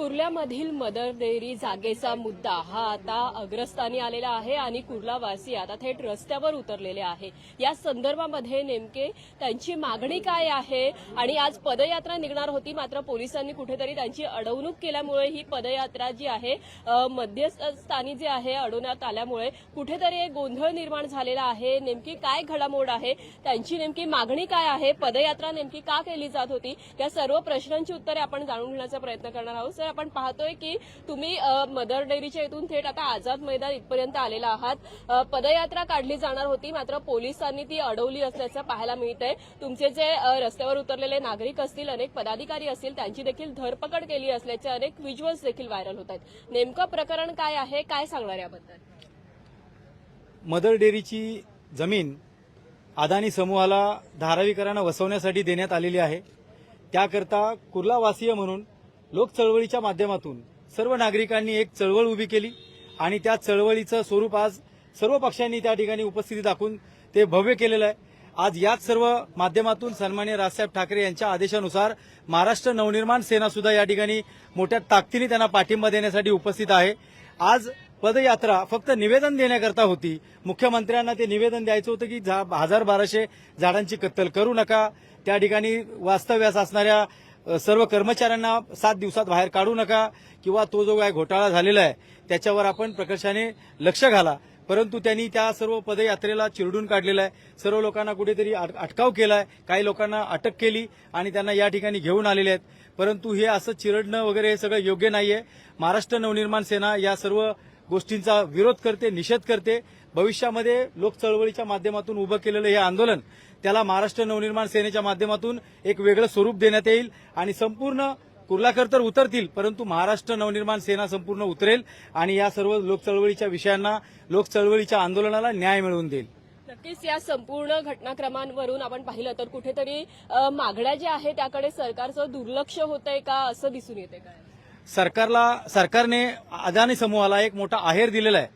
कुर्ल्यामधील mother dairy जागेचा मुद्दा हा आता अग्रस्थानी आलेला आहे आणि कुर्लावासी आता थेट रस्त्यावर उतरलेले आहे. या संदर्भामध्ये नेमके त्यांची मागणी काय आहे? आणि आज पदयात्रा निघणार होती मात्र पोलिसांनी कुठेतरी त्यांची अडवणूक केल्यामुळे ही पदयात्रा जी आहे मध्यस्थानी जी आहे अडवण्यात आल्यामुळे कुठेतरी एक गोंधळ निर्माण झालेला आहे. नेमकी काय घडामोड आहे? त्यांची नेमकी मागणी काय आहे? पदयात्रा नेमकी का केली जात होती? या सर्व प्रश्नांची उत्तरे आपण जाणून घेण्याचा प्रयत्न करणार आहोत. सर आपण पाहतोय की तुम्ही मदर डेअरीच्या इथून थेट आता आझाद मैदान इथपर्यंत आलेला आहात. पदयात्रा काढली जाणार होती मात्र पोलिसांनी ती अडवली असल्याचं पाहायला मिळतंय. तुमचे जे रस्त्यावर उतरलेले नागरिक असतील अनेक पदाधिकारी असतील त्यांची देखील धरपकड केली असल्याचे अनेक व्हिज्युअल्स देखील व्हायरल होत आहेत. नेमकं प्रकरण काय आहे काय सांगणार याबद्दल? मदर डेअरीची जमीन अदानी समूहाला धारावीकरांना वसवण्यासाठी देण्यात आलेली आहे. त्याकरता कुर्लावासीय म्हणून लोक चळवळीच्या माध्यमातून सर्व नागरिकांनी एक चळवळ उभी केली आणि त्या चळवळीचं स्वरूप आज सर्व पक्षांनी त्या ठिकाणी उपस्थिती दाखवून ते भव्य केलेलं आहे. आज याच सर्व माध्यमातून सन्मान्य राजसाहेब ठाकरे यांच्या आदेशानुसार महाराष्ट्र नवनिर्माण सेना सुद्धा या ठिकाणी मोठ्या ताकदीने त्यांना पाठिंबा देण्यासाठी उपस्थित आहे. आज पदयात्रा फक्त निवेदन देण्याकरता होती. मुख्यमंत्र्यांना ते निवेदन द्यायचं होतं की झा- हजार बाराशे झाडांची कत्तल करू नका. त्या ठिकाणी वास्तव्यास असणाऱ्या सर्व कर्मचाऱ्यांना सात दिवसात बाहेर काढू नका किंवा तो जो काय घोटाळा झालेला आहे त्याच्यावर आपण प्रकर्षाने लक्ष घाला. परंतु त्यांनी त्या सर्व पदयात्रेला चिरडून काढलेला आहे. सर्व लोकांना कुठेतरी अट- अटकाव आहे काही लोकांना अटक केली आणि त्यांना या ठिकाणी घेऊन आलेले आहेत. परंतु हे असं चिरडणं वगैरे हे सगळं योग्य नाही आहे महाराष्ट्र नवनिर्माण सेना या सर्व गोष्टींचा विरोध करते निषेध करते. भविष्यामध्ये लोकचळवळीच्या माध्यमातून उभं केलेलं हे आंदोलन त्याला महाराष्ट्र नवनिर्माण सेनेच्या माध्यमातून एक वेगळं स्वरूप देण्यात येईल आणि संपूर्ण कुर्लाकर तर उतरतील परंतु महाराष्ट्र नवनिर्माण सेना संपूर्ण उतरेल आणि या सर्व लोक चळवळीच्या विषयांना लोक चळवळीच्या आंदोलनाला न्याय मिळवून देईल. नक्कीच या संपूर्ण घटनाक्रमांवरून आपण पाहिलं तर कुठेतरी मागण्या ज्या आहेत त्याकडे सरकारचं दुर्लक्ष होतंय का असं दिसून येते काय सरकारला सरकारने अदानी समूहाला एक मोठा आहेर दिलेला आहे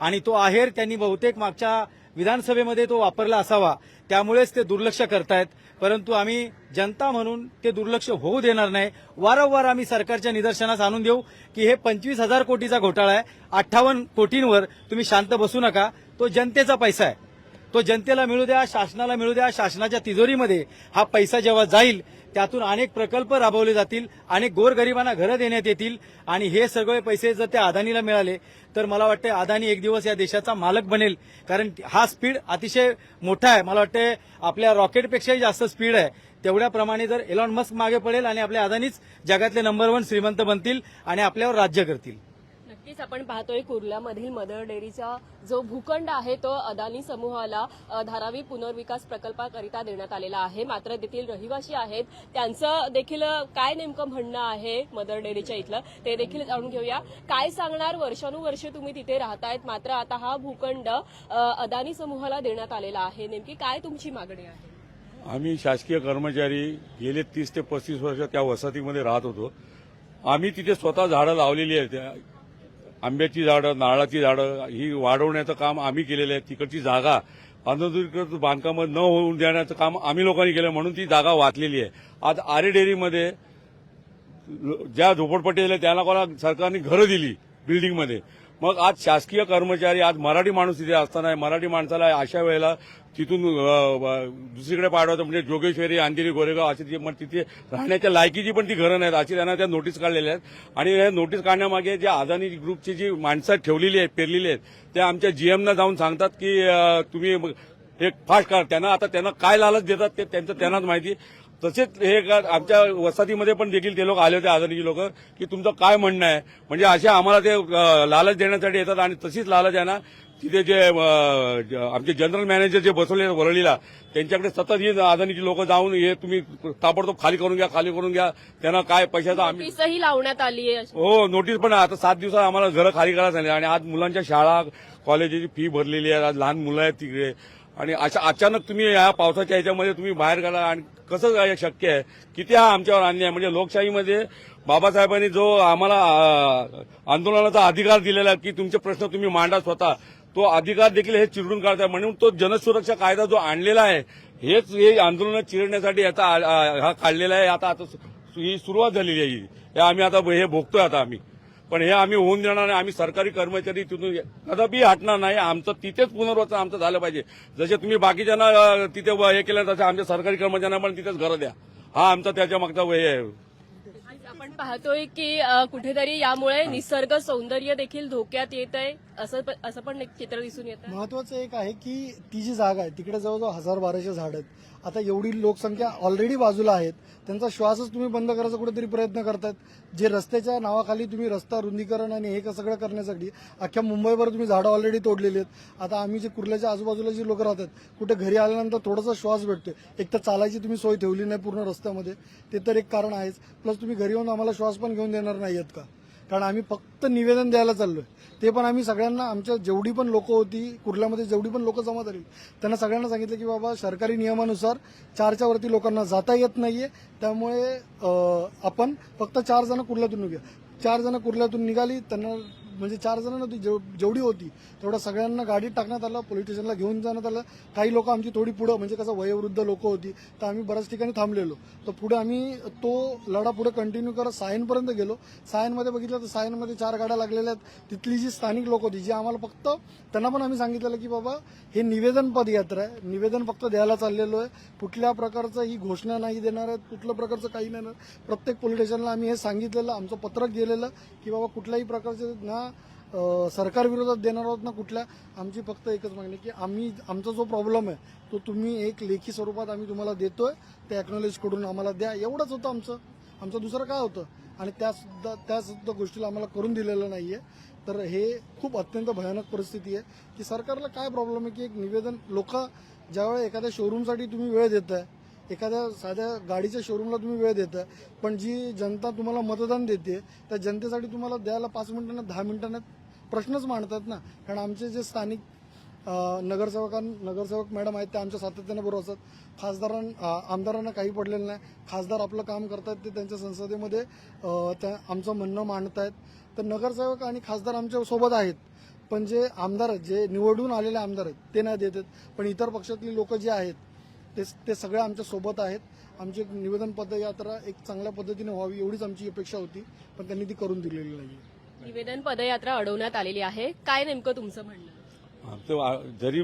आणि तो आहेर त्यांनी बहुतेक मागच्या विधानसभेमध्ये तो वापरला असावा. त्यामुळेच ते दुर्लक्ष करतायत. परंतु आम्ही जनता म्हणून ते दुर्लक्ष होऊ देणार नाही. वारंवार आम्ही सरकारच्या निदर्शनास आणून देऊ की हे पंचवीस हजार कोटीचा घोटाळा आहे. अठ्ठावन्न कोटींवर तुम्ही शांत बसू नका. तो जनतेचा पैसा आहे. तो जनतेला मिळू द्या शासनाला मिळू द्या शासनाच्या तिजोरीमध्ये हा पैसा जेव्हा जाईल त्यातून अनेक प्रकल्प राबवले जातील अनेक गोरगरिबांना घरं देण्यात येतील आणि हे सगळे पैसे जर त्या अदानीला मिळाले तर मला वाटतं अदानी एक दिवस या देशाचा मालक बनेल. कारण हा स्पीड अतिशय मोठा आहे. मला वाटतं आपल्या रॉकेटपेक्षाही जास्त स्पीड आहे. तेवढ्याप्रमाणे जर एलॉन मस्क मागे पडेल आणि आपल्या अदानीच जगातले नंबर वन श्रीमंत बनतील आणि आपल्यावर राज्य करतील. नक्कीच आपण पाहतोय कुर्ल्यामधील मदर डेअरीचा जो भूखंड आहे तो अदानी समूहाला धारावी पुनर्विकास प्रकल्पाकरिता देण्यात आलेला आहे. मात्र तेथील रहिवासी आहेत. त्यांचं देखील काय नेमकं म्हणणं आहे मदर डेअरीच्या इथलं? ते देखील जाणून घेऊया. काय सांगणार? वर्षानुवर्षे तुम्ही तिथे राहतायत. मात्र आता हा भूखंड अदानी समूहाला देण्यात आलेला आहे. नेमकी काय तुमची मागणी आहे? आम्ही शासकीय कर्मचारी गेले तीस ते पस्तीस वर्ष त्या वसाहतीमध्ये राहत होतो. आम्ही तिथे स्वतः झाडं लावलेली आहेत. आंब्याची झाडं नारळाची झाडं ही वाढवण्याचं काम आम्ही केलेलं आहे. तिकडची जागा अनधिकृत बांधकाम न होऊन देण्याचं काम आम्ही लोकांनी केलं म्हणून ती जागा वाचलेली आहे. आज आरे डेअरीमध्ये ज्या झोपडपट्टी दिल्या त्याला कोणा सरकारने घरं दिली बिल्डिंगमध्ये. मग आज शासकीय कर्मचारी आज मराठी माणूस तिथे असताना मराठी माणसाला अशा वेळेला तिथून दुसरीकडे पाठवायचं म्हणजे जोगेश्वरी अंधेरी गोरेगाव अशी ती मग तिथे राहण्याच्या लायकीची पण ती घरं नाहीत अशी त्यांना त्या नोटीस काढलेल्या आहेत. आणि हे नोटीस काढण्यामागे जे अदानी ग्रुपची जी माणसं ठेवलेली आहेत पेरलेली आहेत त्या आमच्या जीएमना जाऊन सांगतात की तुम्ही एक फास्ट काढ त्यांना आता त्यांना काय लालच देतात ते त्यांचं त्यांनाच माहिती. तसेच हे आमच्या वसाहतीमध्ये पण देखील ते लोक आले होते आजारीची लोक की तुमचं काय म्हणणं आहे? म्हणजे असे आम्हाला ते लालच देण्यासाठी येतात आणि तशीच लालच आहे ना तिथे जे आमचे जनरल मॅनेजर जे बसवले वरळीला त्यांच्याकडे सतत ही अदानीची लोक जाऊन हे तुम्ही ताबडतोब खाली करून घ्या खाली करून घ्या त्यांना काय पैशाचा आम्ही लावण्यात आली आहे हो नोटीस पण. आता सात दिवसात आम्हाला घरं खाली करायला सांगितलं आणि आज मुलांच्या शाळा कॉलेजची फी भरलेली आहे. आज लहान मुलं आहेत तिकडे. आणि अशा अचानक तुम्ही या पावसाच्या ह्याच्यामध्ये तुम्ही बाहेर काढा आणि कसं शक्य आहे किती हा आमच्यावर अन्याय आहे? म्हणजे लोकशाहीमध्ये बाबासाहेबांनी जो आम्हाला आंदोलनाचा अधिकार दिलेला की तुमचे प्रश्न तुम्ही मांडा स्वतः तो अधिकार देखील हे चिरडून काढताय म्हणून तो जनसुरक्षा कायदा जो आणलेला आहे हेच हे आंदोलन चिरडण्यासाठी याचा आ- हा काढलेला आहे आता आता सु- ही सुरुवात झालेली आहे ही. हे आम्ही आता हे भोगतोय आता आम्ही पण हे आम्ही होऊन देणार नाही. आम्ही सरकारी कर्मचारी तिथून कदापि हटणार नाही. आमचं तिथेच पुनर्वसन आमचं झालं पाहिजे. जसे तुम्ही बाकीच्यांना तिथे हे केलं तसं आमच्या सरकारी कर्मचाऱ्यांना पण तिथेच घरं द्या. हा आमचा त्याच्या मागचा हे आहे. आपण पाहतोय की कुठेतरी यामुळे निसर्ग सौंदर्य देखील धोक्यात येत आहे. असं असं पण एक चित्र दिसून येतं. महत्वाचं एक आहे की ती जी जागा आहे तिकडे जवळजवळ हजार बाराशे झाड आहेत. आता एवढी लोकसंख्या ऑलरेडी बाजूला आहेत. त्यांचा श्वासच तुम्ही बंद करायचा कुठेतरी प्रयत्न करतात. जे रस्त्याच्या नावाखाली तुम्ही रस्ता रुंदीकरण आणि हे क- सगळं करण्यासाठी अख्ख्या मुंबईभर तुम्ही झाडं ऑलरेडी तोडलेली आहेत. आता आम्ही जे कुर्ल्याच्या आजूबाजूला जी लोक राहतात कुठे घरी आल्यानंतर थोडासा श्वास भेटतोय. एक तर चालायची तुम्ही सोय ठेवली नाही पूर्ण रस्त्यामध्ये. ते तर एक कारण आहेच. प्लस तुम्ही घरी येऊन आम्हाला श्वास पण घेऊन देणार नाही आहेत का? कारण आम्ही फक्त निवेदन द्यायला चाललोय. ते पण आम्ही सगळ्यांना आमच्या जेवढी पण लोक होती कुर्ल्यामध्ये जेवढी पण लोक जमा झाली त्यांना सगळ्यांना सांगितलं की बाबा सरकारी नियमानुसार चारच्या वरती लोकांना जाता येत नाहीये. त्यामुळे आपण फक्त चार जण कुर्ल्यातून निघूया. चार जण कुर्ल्यातून निघाली त्यांना म्हणजे चार जण नव्हती जेव- जेवढी होती तेवढ्या सगळ्यांना गाडीत टाकण्यात आलं पोलीस स्टेशनला घेऊन जाण्यात आलं. काही लोक आमची थोडी पुढं म्हणजे कसं वयोवृद्ध लोक होती तर आम्ही बऱ्याच ठिकाणी थांबलेलो. तर पुढे आम्ही तो लढा पुढे कंटिन्यू करत सायनपर्यंत गेलो. सायनमध्ये बघितलं तर सायनमध्ये चार गाड्या लागलेल्या आहेत. तिथली जी स्थानिक लोक होती जी आम्हाला फक्त त्यांना पण आम्ही सांगितलेलं की बाबा हे निवेदन पदयात्रा आहे. निवेदन फक्त द्यायला चाललेलो आहे. कुठल्या प्रकारचं ही घोषणा नाही देणार आहेत कुठल्या प्रकारचं काही नाही देणार. प्रत्येक पोलीस स्टेशनला आम्ही हे सांगितलेलं आमचं पत्रक गेलेलं की बाबा कुठल्याही प्रकारचे ना सरकारविरोधात सरकार विरोधात देणार आहोत ना कुठल्या? आमची फक्त एकच मागणी की आम्ही आमचा जो प्रॉब्लेम आहे तो तुम्ही एक लेखी स्वरूपात आम्ही तुम्हाला देतोय. ते अॅक्नॉलेज करून आम्हाला द्या. एवढंच होतं आमचं. आमचं दुसरं काय होतं? आणि त्यासुद्धा त्यासुद्धा गोष्टीला आम्हाला करून दिलेलं नाही आहे तर हे खूप अत्यंत भयानक परिस्थिती आहे की सरकारला काय प्रॉब्लेम आहे की एक निवेदन लोक ज्यावेळेस एखाद्या शोरूमसाठी तुम्ही वेळ देत आहे एखाद्या साध्या गाडीच्या शोरूमला तुम्ही वेळ देताय पण जी जनता तुम्हाला मतदान देते त्या जनतेसाठी तुम्हाला द्यायला पाच मिनिटांना दहा मिनिटांना प्रश्नच मांडतात ना. कारण आमचे जे स्थानिक नगरसेवकां नगरसेवक मॅडम आहेत ते आमच्या सातत्याने बरोबर असतात. खासदारां आमदारांना काही पडलेलं नाही. खासदार आपलं काम करतात ते त्यांच्या संसदेमध्ये त्या आमचं म्हणणं मांडतायत. तर नगरसेवक आणि खासदार आमच्यासोबत आहेत. पण जे आमदार आहेत जे निवडून आलेले आमदार आहेत ते नाही देत आहेत. पण इतर पक्षातली लोक जे आहेत ते ते सगळे आमच्यासोबत आहेत. आमची निवेदन पदयात्रा एक चांगल्या पद्धतीने व्हावी एवढीच आमची अपेक्षा होती. पण त्यांनी ती करून दिलेली नाही निवेदन पदयात्रा अडवण्यात आलेली आहे. काय नेमकं तुमचं म्हणणं? आमचं जरी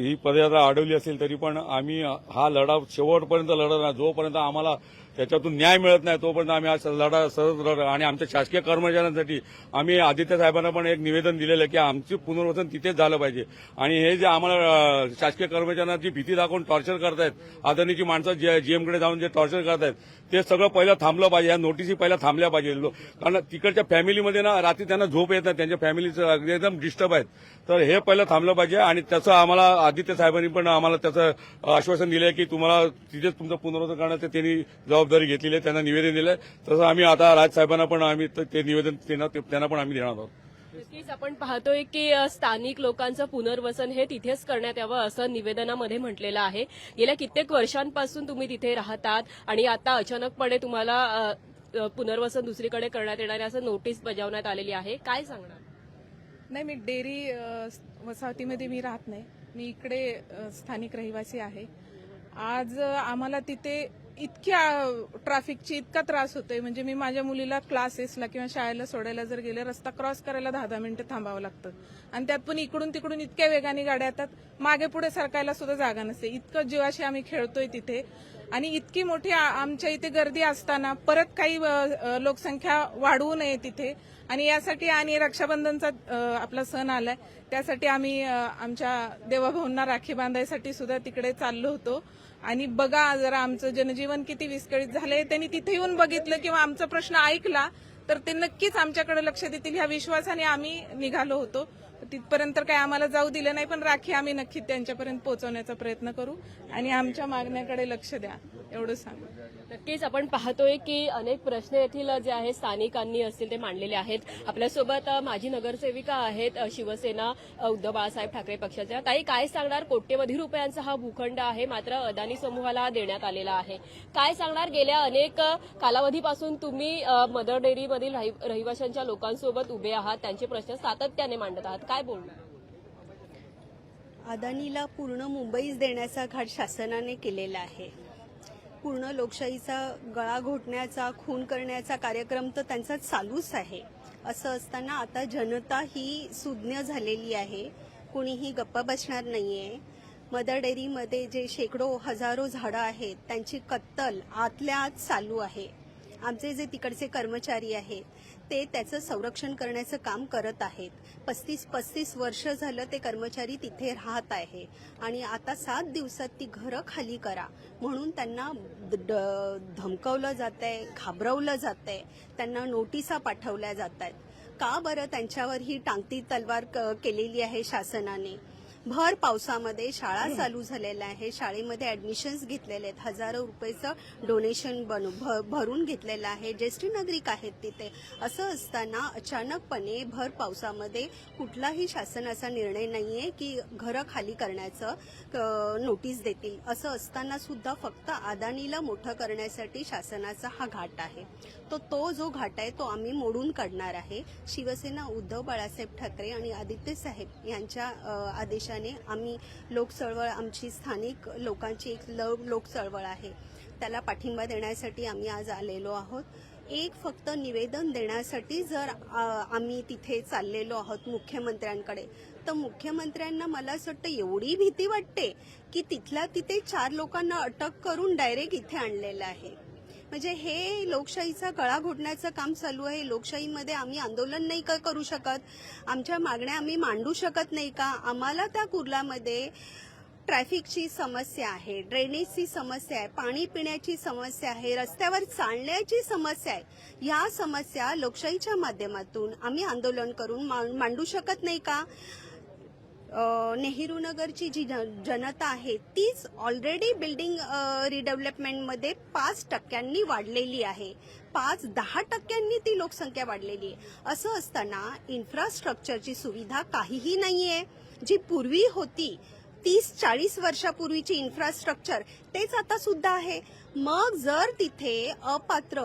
ही पदयात्रा अडवली असेल तरी पण आम्ही हा लढा शेवटपर्यंत लढणार जोपर्यंत आम्हाला त्याच्यातून न्याय मिळत नाही तोपर्यंत आम्ही आज लढा सहज लढा. आणि आमच्या शासकीय कर्मचाऱ्यांसाठी आम्ही आदित्य साहेबांना पण एक निवेदन दिलेलं आहे की आमची पुनर्वसन तिथेच झालं पाहिजे. आणि हे जे आम्हाला शासकीय कर्मचाऱ्यांना जी भीती दाखवून टॉर्चर करतायत आदरणीची माणसं जीएमकडे जाऊन जे टॉर्चर करतायत ते सगळं पहिलं थांबलं पाहिजे या नोटीसी पहिल्या थांबल्या पाहिजे. कारण तिकडच्या फॅमिलीमध्ये ना रात्री त्यांना झोप येत नाही त्यांच्या फॅमिलीचं एकदम डिस्टर्ब आहेत. तर हे पहिलं थांबलं पाहिजे आणि त्याचं आम्हाला आदित्य साहेबांनी पण आम्हाला त्याचं आश्वासन दिलं की तुम्हाला तिथेच तुमचं पुनर्वसन करण्याचं त्यांनी जबाबदारी घेतलेली आहे त्यांना निवेदन दिलंय तसं आम्ही आता राज साहेबांना पण आम्ही त- ते निवेदन त्यांना त्यांना पण आम्ही देणार आहोत. नक्कीच आपण पाहतोय की स्थानिक लोकांचं पुनर्वसन हे तिथेच करण्यात यावं असं निवेदनामध्ये म्हटलेलं आहे. गेल्या कित्येक वर्षांपासून तुम्ही तिथे राहतात आणि आता अचानकपणे तुम्हाला पुनर्वसन दुसरीकडे करण्यात येणार आहे असं नोटीस बजावण्यात आलेली आहे. काय सांगणार? नाही मी डेअरी वसाहतीमध्ये मी राहत नाही. मी इकडे स्थानिक रहिवासी आहे. आज आम्हाला तिथे इतक्या ट्रॅफिकची इतका त्रास होतोय. म्हणजे मी माझ्या मुलीला क्लासेसला किंवा शाळेला सोडायला जर गेले रस्ता क्रॉस करायला दहा दहा मिनिटं थांबावं लागतं. आणि त्यात पण इकडून तिकडून इतक्या वेगाने गाड्या येतात मागे पुढे सरकायला सुद्धा जागा नसते. इतकं जीवाशी आम्ही खेळतोय तिथे. आणि इतकी मोठी आमच्या इथे गर्दी असताना परत काही लोकसंख्या वाढवू नये तिथे. आणि यासाठी आणि रक्षाबंधनचा आपला सण आलाय त्यासाठी आम्ही आमच्या देवाभाऊंना राखी बांधायसाठी सुद्धा तिकडे चाललो होतो. आणि बघा जरा आमचं जनजीवन किती विस्कळीत झालंय. त्यांनी तिथे येऊन बघितलं किंवा आमचा प्रश्न ऐकला तर ते नक्कीच आमच्याकडे लक्ष देतील. ह्या विश्वासाने आम्ही निघालो होतो. तिथपर्यंत काय आम्हाला जाऊ दिलं नाही पण राखी आम्ही नक्की त्यांच्यापर्यंत पोहोचवण्याचा प्रयत्न करू. आणि आमच्या मागण्याकडे लक्ष द्या. एवढं सांगू. नक्कीच आपण पाहतोय की अनेक प्रश्न येथील जे आहे स्थानिकांनी असतील ते मांडलेले आहेत. आपल्यासोबत माजी नगरसेविका आहेत शिवसेना उद्धव बाळासाहेब ठाकरे पक्षाच्या. ताई काय सांगणार? कोट्यवधी रुपयांचा हा भूखंड आहे मात्र अदानी समूहाला देण्यात आलेला आहे. काय सांगणार? गेल्या अनेक कालावधीपासून तुम्ही मदर डेअरीमधील रहि- रहिवाशांच्या लोकांसोबत उभे आहात. त्यांचे प्रश्न सातत्याने मांडत आहात. काय बोलणार? अदानीला पूर्ण मुंबईच देण्याचा घाट शासनाने केलेला आहे. पूर्ण लोकशाहीचा गळा घोटण्याचा खून करण्याचा कार्यक्रम तर त्यांचा चालूच आहे. असं असताना आता जनता ही सुज्ञ झालेली आहे. कुणीही गप्पा बसणार नाहीये. मदर डेअरीमध्ये जे शेकडो हजारो झाडं आहेत त्यांची कत्तल आतल्या आत चालू आहे. आमचे जे तिकडचे कर्मचारी आहेत ते त्याचं संरक्षण करण्याचं काम करत आहेत. पस्तीस पस्तीस वर्ष झालं ते कर्मचारी तिथे राहत आहे. आणि आता सात दिवसात ती घरं खाली करा. म्हणून त्यांना ड- धमकवलं जात आहे घाबरवलं जात आहे त्यांना नोटिसा पाठवल्या जात आहेत. का बरं त्यांच्यावर ही टांगती तलवार क- केलेली आहे शासनाने? भर पावसामध्ये शाळा चालू झालेल्या आहे. शाळेमध्ये ऍडमिशन्स घेतलेले आहेत. हजारो रुपयेचं डोनेशन बनू भ- भरून घेतलेलं आहे. ज्येष्ठ नागरिक आहेत तिथे. असं असताना अचानकपणे भर पावसामध्ये कुठलाही शासनाचा निर्णय नाहीये की घरं खाली करण्याचं नोटीस देतील. असं असताना सुद्धा फक्त अदानीला मोठं करण्यासाठी शासनाचा हा घाट आहे. तो तो जो घाट आहे तो आम्ही मोडून काढणार आहे. शिवसेना उद्धव बाळासाहेब ठाकरे आणि आदित्य साहेब यांच्या आदेशात आदेशाने आम्ही लोकचळवळ आमची स्थानिक लोकांची एक ल- लोकचळवळ आहे. त्याला पाठिंबा देण्यासाठी आम्ही आज आलेलो आहोत. एक फक्त निवेदन देण्यासाठी जर आम्ही तिथे चाललेलो आहोत मुख्यमंत्र्यांकडे तर मुख्यमंत्र्यांना मला असं वाटतं एवढी भीती वाटते की तिथल्या तिथे चार लोकांना अटक करून डायरेक्ट इथे आणलेलं आहे. म्हणजे हे लोकशाहीचा गळा घोटण्याचं काम चालू आहे. लोकशाहीमध्ये आम्ही आंदोलन नाही का करू शकत. आमच्या मागण्या आम्ही मांडू शकत नाही का? आम्हाला त्या कुर्लामध्ये ट्रॅफिकची समस्या आहे ड्रेनेजची समस्या आहे पाणी पिण्याची समस्या आहे रस्त्यावर चालण्याची समस्या आहे. या समस्या लोकशाहीच्या माध्यमातून आम्ही आंदोलन करून मांडू शकत नाही का? नेहरू नगरची जी जन- जनता आहे तीच ऑलरेडी बिल्डिंग रिडेव्हलपमेंटमध्ये पाच टक्क्यांनी वाढलेली आहे. पाच दहा टक्क्यांनी ती लोकसंख्या वाढलेली आहे. असं असताना इन्फ्रास्ट्रक्चरची सुविधा काहीही नाही आहे जी पूर्वी होती तीस चाळीस वर्षापूर्वीची इन्फ्रास्ट्रक्चर तेच आता सुद्धा आहे. मग जर तिथे अपात्र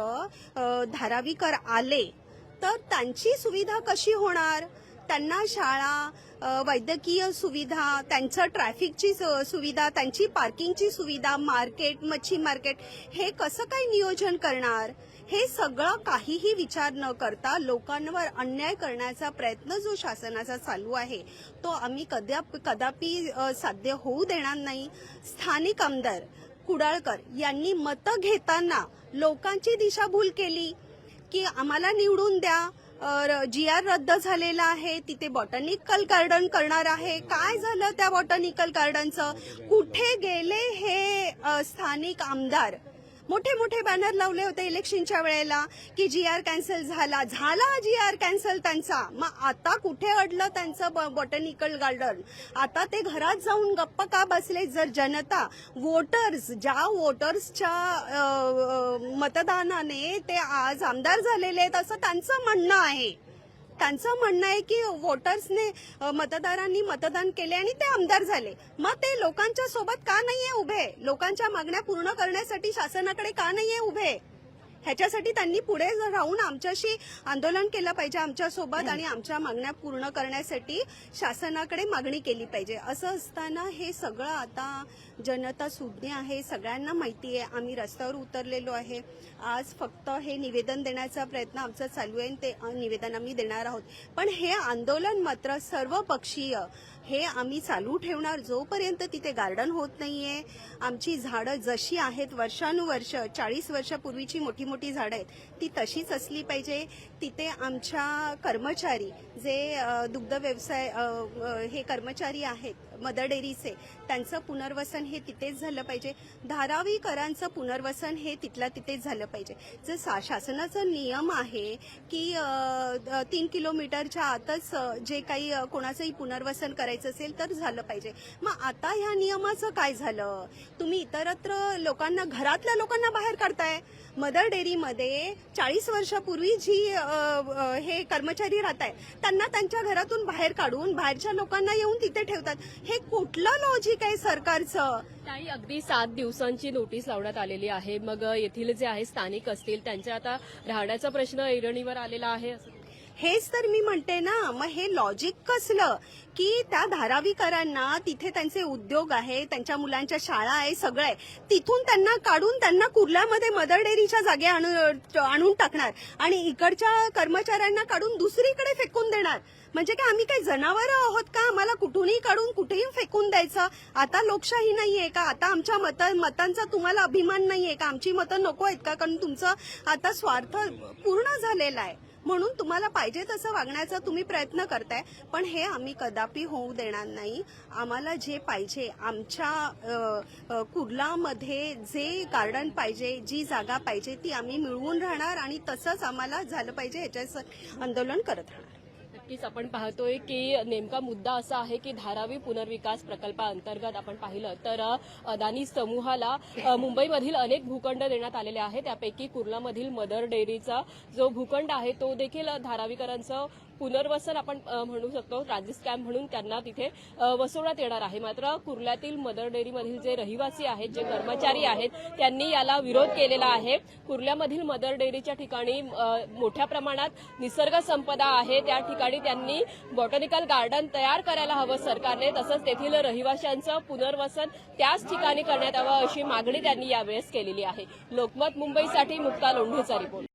धारावीकर आले तर त्यांची सुविधा कशी होणार? त्यांना शाळा वैद्यकीय सुविधा त्यांचं ट्रॅफिकची सु- सुविधा त्यांची पार्किंगची सुविधा मार्केट मच्छी मार्केट हे कसं काय नियोजन करणार? हे सगळं काहीही विचार न करता लोकांवर अन्याय करण्याचा प्रयत्न जो शासनाचा चालू आहे तो आम्ही कदाप कदापि साध्य होऊ देणार नाही. स्थानिक आमदार कुडाळकर यांनी मतं घेताना लोकांची दिशाभूल केली की आम्हाला निवडून द्या. जी आर रद्द झालेला आहे तिथे बॉटनिकल गार्डन करणार आहे. काय झालं त्या बॉटनिकल गार्डनचं कुठे गेले हे स्थानिक आमदार? मोठे मोठे बॅनर लावले होते इलेक्शनच्या वेळेला की जी आर कॅन्सल झाला. झाला जी आर कॅन्सल त्यांचा. मग आता कुठे अडलं त्यांचं बॉटनिकल गार्डन आता ते घरात जाऊन गप्प का बसले जर जनता? वोटर्स ज्या वोटर्सच्या मतदानाने ते आज आमदार झालेले आहेत असं त्यांचं म्हणणं आहे. त्यांचं म्हणणं आहे की वोटर्सने मतदारांनी मतदान केले आणि ते आमदार झाले. मग ते लोकांच्या सोबत का नाहीये उभे? लोकांच्या मागण्या पूर्ण करण्यासाठी शासनाकडे का नाहीये उभे? ह्याच्यासाठी त्यांनी पुढे राहून आमच्याशी आंदोलन केलं पाहिजे आमच्यासोबत आणि आमच्या मागण्या पूर्ण करण्यासाठी शासनाकडे मागणी केली पाहिजे. असं असताना हे सगळं आता जनता सुज्ञ आहे सगळ्यांना माहिती आहे. आम्ही रस्त्यावर उतरलेलो आहे. आज फक्त हे निवेदन देण्याचा प्रयत्न आमचा चालू आहे ते निवेदन आम्ही देणार आहोत. पण हे आंदोलन मात्र सर्व पक्षीय हे आम्ही चालू ठेवणार जोपर्यंत तिथे गार्डन होत नाहीये. आमची झाडं जशी आहेत वर्षानुवर्ष चाळीस वर्षापूर्वीची मोठी मोठी झाडं आहेत ती तशीच असली पाहिजे. तिथे आमच्या कर्मचारी जे दुग्ध व्यवसाय हे कर्मचारी आहेत मदर डेअरीचे त्यांचं पुनर्वसन हे तिथेच झालं पाहिजे. धारावीकरांचं पुनर्वसन हे तिथल्या तिथेच झालं पाहिजे. जर सा- शासनाचा नियम आहे की तीन किलोमीटरच्या आतच जे काही कोणाचंही पुनर्वसन करायचं असेल तर झालं पाहिजे. मग आता ह्या नियमाचं काय झालं? तुम्ही इतरत्र लोकांना घरातल्या लोकांना बाहेर काढताय. मदर डेअरीमध्ये चाळीस वर्षापूर्वी जी हे कर्मचारी राहत आहे त्यांना त्यांच्या घरातून बाहेर काढून बाहेरच्या लोकांना येऊन तिथे ठेवतात. हे कुठलं लॉजिक आहे सरकारचं? ताई अगदी सात दिवसांची नोटीस लावण्यात आलेली आहे. मग येथील जे आहे स्थानिक असतील त्यांच्या आता राहण्याचा प्रश्न ऐरणीवर आलेला आहे हेच तर मी म्हणते ना मग हे लॉजिक कसलं? की त्या धारावीकरांना तिथे त्यांचे उद्योग आहे त्यांच्या मुलांच्या शाळा आहे सगळं आहे. तिथून त्यांना काढून त्यांना कुर्ल्यामध्ये मदर डेअरीच्या जागे आणू- आणून टाकणार. आणि इकडच्या कर्मचाऱ्यांना काढून दुसरीकडे फेकून देणार. म्हणजे काय आम्ही काही जनावर आहोत का? आम्हाला कुठूनही काढून कुठेही फेकून द्यायचं. आता लोकशाही नाहीये का? आता आमच्या मत मतांचा तुम्हाला अभिमान नाहीये का? आमची मतं नको आहेत का? कारण तुमचं आता स्वार्थ पूर्ण झालेला आहे. म्हणून तुम्हाला पाहिजे तसं वागण्याचा तुम्ही प्रयत्न करताय. पण हे आम्ही कदापि होऊ देणार नाही. आम्हाला जे पाहिजे आमच्या कुर्लामध्ये जे गार्डन पाहिजे जी जागा पाहिजे ती आम्ही मिळवून राहणार आणि तसंच आम्हाला झालं पाहिजे याच्या आंदोलन करत राहणार. नक्कीच आपण पाहतोय की नेमका मुद्दा असा आहे की धारावी पुनर्विकास प्रकल्पाअंतर्गत आपण पाहिलं तर अदानी समूहाला मुंबईमधील अनेक भूखंड देण्यात आलेले आहेत. त्यापैकी कुर्लामधील मदर डेअरीचा जो भूखंड आहे तो देखील धारावीकरांचं पुनर्वसन आपण म्हणू शकतो ट्रान्झिट कॅम्प म्हणून त्यांना तिथे वसवण्यात येणार आहे. मात्र कुर्ल्यातील मदर डेअरीमधील जे रहिवासी आहेत जे कर्मचारी आहेत त्यांनी याला विरोध केलेला आहे. कुर्ल्यामधील मदर डेअरीच्या ठिकाणी मोठ्या प्रमाणात निसर्ग संपदा आहे. त्या ठिकाणी त्यांनी बॉटनिकल गार्डन तयार करायला हवं सरकारने. तसंच तेथील रहिवाशांचं पुनर्वसन त्याच ठिकाणी करण्यात यावं अशी मागणी त्यांनी यावेळेस केलेली आहे. लोकमत मुंबईसाठी मुक्ता लोंढेचा रिपोर्ट